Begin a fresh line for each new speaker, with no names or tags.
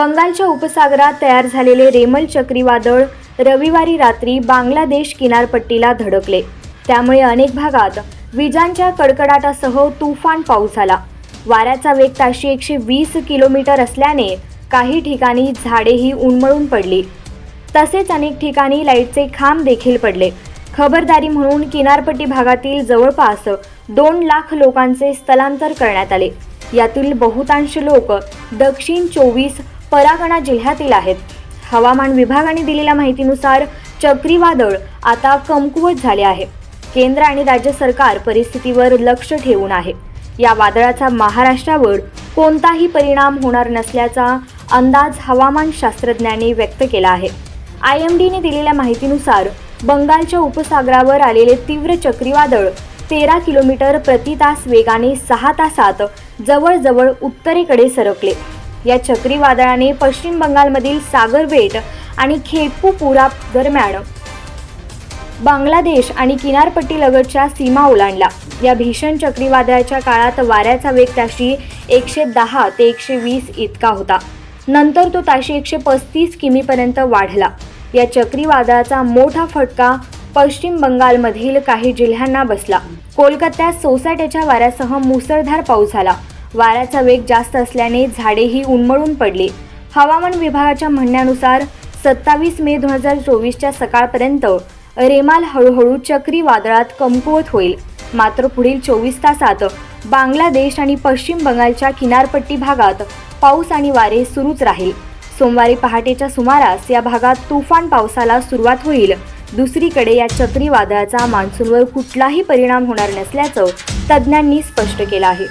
बंगालच्या उपसागरात तयार झालेले रेमल चक्रीवादळ रविवारी रात्री बांगलादेश किनारपट्टीला धडकले. त्यामुळे अनेक भागात विजांच्या कडकडाटासह तुफान पाऊस झाला. वाऱ्याचा वेग ताशी एकशे वीस किलोमीटर असल्याने काही ठिकाणी झाडेही उन्मळून पडली. तसेच अनेक ठिकाणी लाईटचे खांब देखील पडले. खबरदारी म्हणून किनारपट्टी भागातील जवळपास दोन लाख लोकांचे स्थलांतर करण्यात आले. यातील बहुतांश लोक दक्षिण चोवीस परागणा जिल्ह्यातील आहेत. हवामान विभागाने दिलेल्या माहितीनुसार चक्रीवादळ आता कमकुवत झाले आहे. केंद्र आणि राज्य सरकार परिस्थितीवर लक्ष ठेवून आहे. या वादळाचा महाराष्ट्रावर कोणताही परिणाम होणार नसल्याचा अंदाज हवामान शास्त्रज्ञांनी व्यक्त केला आहे. आय एम डीने दिलेल्या माहितीनुसार बंगालच्या उपसागरावर आलेले तीव्र चक्रीवादळ तेरा किलोमीटर प्रति तास वेगाने सहा तासात जवळजवळ उत्तरेकडे सरकले. या चक्रीवादळाने पश्चिम बंगालमधील सागरबेट आणि खेपूपुरा दरम्यान बांगलादेश आणि किनारपट्टीलगतच्या सीमा ओलांडला या भीषण चक्रीवादळाच्या काळात वाऱ्याचा वेग ताशी एकशे दहा ते एकशे वीस इतका होता. नंतर तो ताशी एकशे पस्तीस किमीपर्यंत वाढला. या चक्रीवादळाचा मोठा फटका पश्चिम बंगालमधील काही जिल्ह्यांना बसला. कोलकात्यात सोसाट्याच्या वाऱ्यासह मुसळधार पाऊस झाला. वाऱ्याचा वेग जास्त असल्याने झाडेही उन्मळून पडली. हवामान विभागाच्या म्हणण्यानुसार सत्तावीस मे दोन हजार चोवीसच्या सकाळपर्यंत रेमाल हळूहळू चक्रीवादळात कमकुवत होईल. मात्र पुढील चोवीस तासात बांगलादेश आणि पश्चिम बंगालच्या किनारपट्टी भागात पाऊस आणि वारे सुरूच राहील. सोमवारी पहाटेच्या सुमारास या भागात तुफान पावसाला सुरुवात होईल. दुसरीकडे या चक्रीवादळाचा मान्सूनवर कुठलाही परिणाम होणार नसल्याचं तज्ज्ञांनी स्पष्ट केलं आहे.